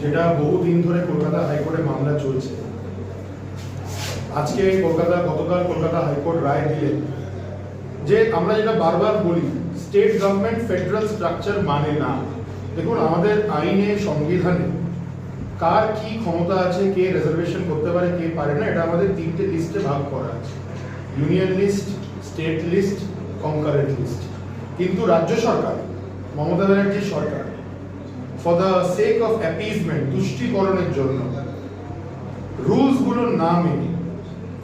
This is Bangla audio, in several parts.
যেটা বহুদিন ধরে কলকাতা হাইকোর্টে মামলা চলছে। আজকে কলকাতা, গতকাল কলকাতা হাইকোর্ট রায় দিলেন যে আমরা যেটা বারবার বলি স্টেট গভর্নমেন্ট ফেডারেল স্ট্রাকচার মানে না। দেখুন, আমাদের আইনে সংবিধানে কার কি ক্ষমতা আছে, কে রিজার্ভেশন করতে পারে, কে পারে না, এটা আমাদের তিনটে লিস্টে ভাগ করা আছে। Union list state list concurrent list কিন্তু রাজ্য সরকার, মমতা ব্যানার্জির সরকার for the sake of appeasement তুষ্টিকরণের জন্য। রুলসগুলো না মেনে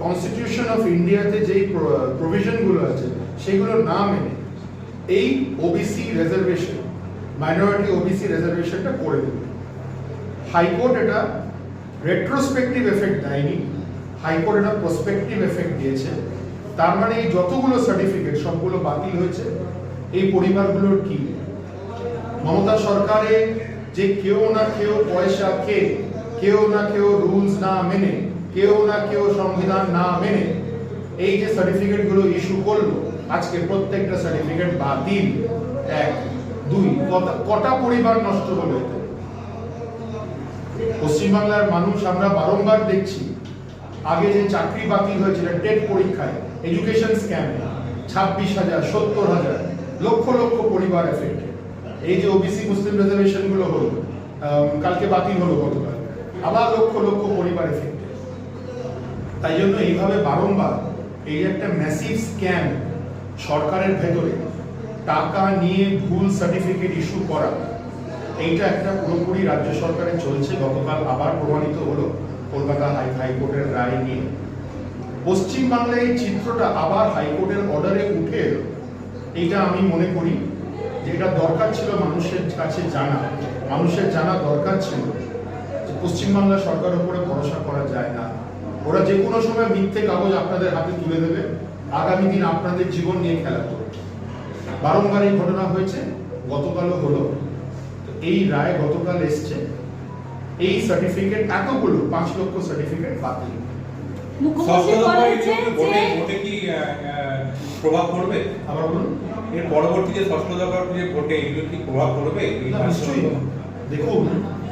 কনস্টিটিউশন অফ ইন্ডিয়াতে যেই প্রভিশনগুলো আছে সেগুলো না মেনে এই ওবিসি রিজার্ভেশন মাইনরিটি ওবিসি রিজার্ভেশনটা করে দেবে। হাইকোর্ট এটা রেট্রোস্পেক্টিভ এফেক্ট দেয়নি। হাইকোর্ট এটা প্রসপেক্টিভ এফেক্ট দিয়েছে। তার মানে এই যতগুলো সার্টিফিকেট সবগুলো বাতিল হয়েছে। এই পরিবারগুলোর কি? মমতা সরকারে যে কেউ না কেউ পয়সা খেয়ে কেউ না কেউ রুলস না মেনে, কেউ না কেউ সংবিধান না মেনে এই যে সার্টিফিকেটগুলো ইস্যু করল, আজকে প্রত্যেকটা সার্টিফিকেট বাতিল এক, দুই কটা- পরিবার নষ্ট হলো? পশ্চিমবাংলার মানুষ আমরা বারংবার দেখছি, আগে যে চাকরি বাতিল হয়েছিল টেট পরীক্ষায় এডুকেশন স্ক্যাম ছাব্বিশ হাজার, সত্তর হাজার, লক্ষ লক্ষ পরিবার এফেক্টেড এই যে ওবিসি মুসলিম রিজার্ভেশনগুলো হলো কালকে বাতিল হলো গতকাল, আবার লক্ষ লক্ষ পরিবার এফেক্টেড তাই জন্য এইভাবে বারংবার এই একটা ম্যাসিভ স্ক্যাম সরকারের ভেতরে টাকা নিয়ে ভুল সার্টিফিকেট ইস্যু করা, এইটা একটা পুরোপুরি রাজ্য সরকারে চলছে, গতকাল আবার প্রমাণিত হলো কলকাতা হাই হাইকোর্টের রায় নিয়ে। পশ্চিমবাংলায় এই চিত্রটা আবার হাইকোর্টের অর্ডারে উঠে এইটা আমি মনে করি যে এটা দরকার ছিল মানুষের কাছে জানা, মানুষের জানা দরকার ছিল যে পশ্চিমবাংলা সরকারের উপরে ভরসা করা যায় না। ওরা যে কোনো সময় মিথ্যে কাগজ আপনাদের হাতে তুলে দেবে। আগামী দিন আপনাদের জীবন নিয়ে খেলা করবে। বারংবার এই ঘটনা হয়েছে, গতকালও হলো। এই রায় গতকাল এসছে। এই সার্টিফিকেট এতগুলো, পাঁচ লক্ষ সার্টিফিকেট বাতিল। মুখ্যমন্ত্রী ষষ্ঠ দফায় বলেছেন কি ভোটে যে ভোটে কি আহ, আহ, প্রভাব পড়বে? আবার বলুন এর পরবর্তী যে ষষ্ঠ দফার যে ভোটে এগুলো কি প্রভাব পড়বে? এই না, পাঁচ নিশ্চয়ই দেখুন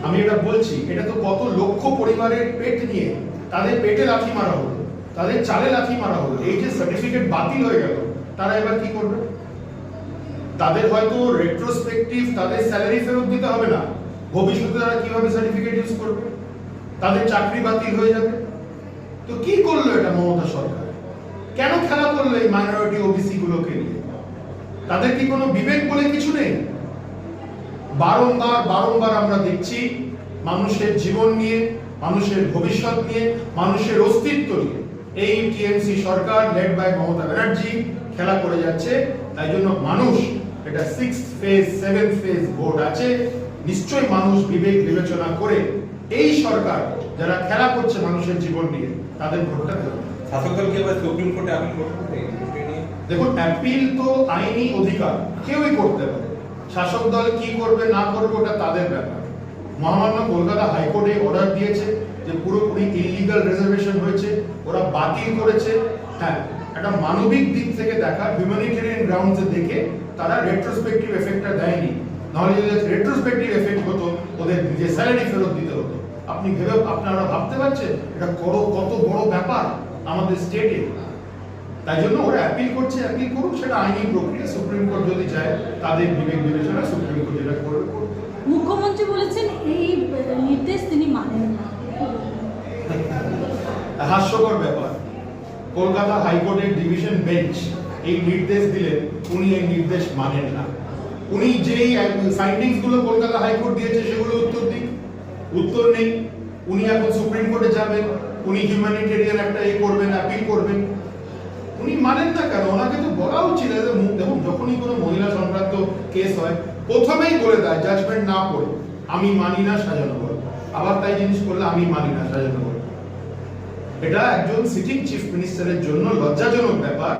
আমি এটা বলছি এটা তো কত লক্ষ পরিবারের পেট নিয়ে তাদের পেটে লাথি মারা হলো তাদের চালে লাথি মারা হলো এই যে সার্টিফিকেট বাতিল হয়ে গেল তারা এবার কি করবে? তাদের হয়তো রেট্রোস্পেক্টিভ তাদের স্যালারি ফেরত দিতে হবে না ভবিষ্যতে তারা কীভাবে সার্টিফিকেট ইউজ করবে? তাদের চাকরি বাতিল হয়ে যাবে? তো কি করল এটা মমতা সরকার? কেন খেলা করল এই মাইনরিটি ওবিসি গুলোকে নিয়ে? তাদের কি কোনো বিবেক বলে কিছু নেই? বারংবার বারংবার আমরা দেখছি মানুষের জীবন নিয়ে, মানুষের ভবিষ্যৎ নিয়ে, মানুষের অস্তিত্ব নিয়ে। এই টিএমসি সরকার লেড বাই মমতা ব্যানার্জি, খেলা করে যাচ্ছে। তাই জন্য মানুষ, এটা six phase seven phase vote আছে। নিশ্চয়ই মানুষ বিবেক বিবেচনা করে এই সরকার যারা খেলা করছে মানুষের জীবন নিয়ে তাদের ভোটটা দেবে শাসক দল কি এবার সুপ্রিম কোর্টে আপিল করতে? দেখুন অ্যাপিল তো আইনি অধিকার কেউই করতে পারে শাসক দল কি করবে না করবে ওটা তাদের ব্যাপার। মহামান্য কলকাতা হাইকোর্টে অর্ডার দিয়েছে যে পুরোপুরি ইলিগাল রিজার্ভেশন হয়েছে ওরা বাতিল করেছে। হ্যাঁ একটা মানবিক দিক থেকে দেখা হিউম্যানিটেরিয়ান গ্রাউন্ডসে দেখে তারা রেট্রোস্পেক্টিভ এফেক্টটা দেয়নি। নাহলে যদি রেট্রোস্পেক্টিভ এফেক্ট হতো ওদের নিজের স্যালারি ফেরত দিতে হতো। আপনি ভেবে আপনারা ভাবতে পারছেন এটা কত কত বড় ব্যাপার আমাদের স্টেটে তাই জন্য ওরা অ্যাপিল করছে অ্যাপিল করুক সেটা আইনি প্রক্রিয়া সুপ্রিম কোর্ট যদি চায় তাদের বিবেক বিবেচনা সুপ্রিম কোর্ট যেটা করবে। মুখ্যমন্ত্রী বলেছেন এই নির্দেশ তিনি মানেন না। হাস্যকর ব্যাপার। কলকাতা হাইকোর্টের ডিভিশন বেঞ্চ এই নির্দেশ দিলেন উনি এই নির্দেশ মানেন না। উনি যেই ফাইন্ডিংসগুলো কলকাতা হাইকোর্ট দিয়েছে সেগুলো উত্তর দিন উত্তর নেই। উনি এখন সুপ্রিম কোর্টে যাবেন, উনি হিউম্যানিটেরিয়ান একটা এ করবেন অ্যাপিল করবেন। উনি মানেন না কেন? ওনাকে তো বলা উচিত দেখুন, যখনই কোনো মহিলা সংক্রান্ত কেস হয়, প্রথমেই বলে দেয় জাজমেন্ট না পড়ে। আমি মানি না সাজানো বল আবার তাই জিনিস করলে আমি মানি না সাজানো বল এটা একজন সিটিং চিফ মিনিস্টারের জন্য লজ্জাজনক ব্যাপার।